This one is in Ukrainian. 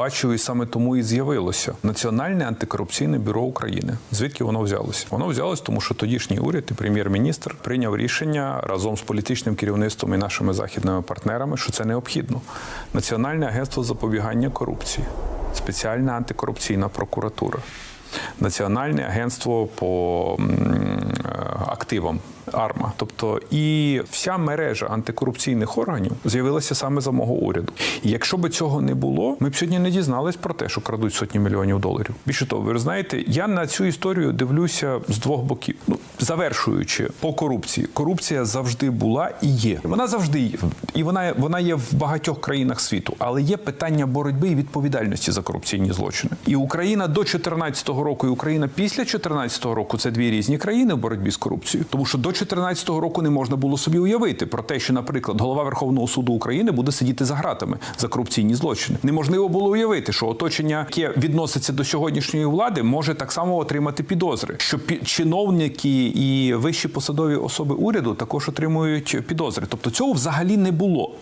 бачив, і саме тому і з'явилося Національне антикорупційне бюро України. Звідки воно взялося? Воно взялось, тому що тодішній уряд і прем'єр-міністр прийняв рішення разом з політичним керівництвом і нашими західними партнерами, що це необхідно. Національне агентство запобігання корупції, спеціальна антикорупційна прокуратура. Національне агентство по е, активам АРМА, тобто і вся мережа антикорупційних органів з'явилася саме за мого уряду. І якщо би цього не було, ми б сьогодні не дізнались про те, що крадуть сотні мільйонів доларів. Більше того, ви знаєте, я на цю історію дивлюся з двох боків. Ну завершуючи по корупції, корупція завжди була і є. Вона завжди є, і вона, вона є в багатьох країнах світу, але є питання боротьби і відповідальності за корупційні злочини. І Україна до 2014 року, і Україна після 2014 року це дві різні країни в боротьбі з корупцією. Тому що до 2014 року не можна було собі уявити про те, що, наприклад, голова Верховного суду України буде сидіти за гратами за корупційні злочини. Неможливо було уявити, що оточення, яке відноситься до сьогоднішньої влади, може так само отримати підозри. Що чиновники і вищі посадові особи уряду також отримують підозри. Тобто цього взагалі не було.